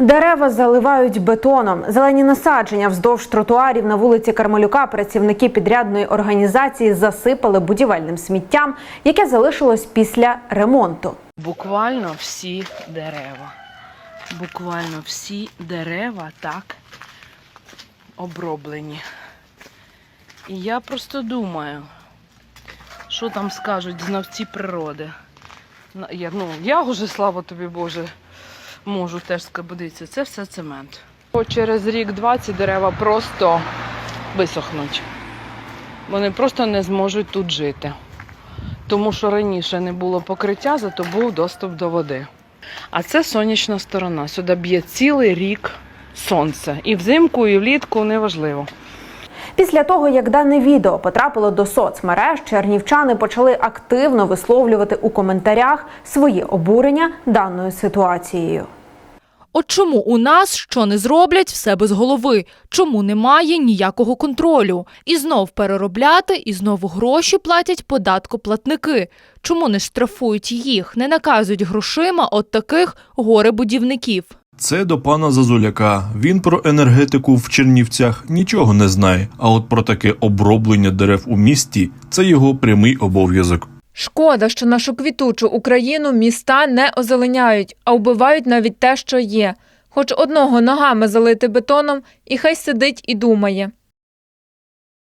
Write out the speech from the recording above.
Дерева заливають бетоном. Зелені насадження вздовж тротуарів на вулиці Кармелюка працівники підрядної організації засипали будівельним сміттям, яке залишилось після ремонту. Буквально всі дерева. Буквально всі дерева так оброблені. І я просто думаю, що там скажуть знавці природи. Я, ну, я вже, слава тобі Боже, можу теж скабудитися. Це все цемент. Через рік-два ці дерева просто висохнуть. Вони просто не зможуть тут жити тому що раніше не було покриття, зато був доступ до води. А це сонячна сторона. Сюди б'є цілий рік сонце. І взимку, і влітку неважливо. Pісля того, як дане відео потрапило до соцмереж, чернівчани почали активно висловлювати у коментарях свої обурення даною ситуацією. От чому у нас що не зроблять все без голови? Чому немає ніякого контролю? І знов переробляти, і знову гроші платять податкоплатники. Чому не штрафують їх, не наказують грошима от таких горе-будівників? Це до пана Зазуляка. Він про енергетику в Чернівцях нічого не знає, а от про таке оброблення дерев у місті це його прямий обов'язок. Шкода, що нашу квітучу Україну міста не озеленяють, а вбивають навіть те, що є. Хоч одного ногами залити бетоном, і хай сидить і думає.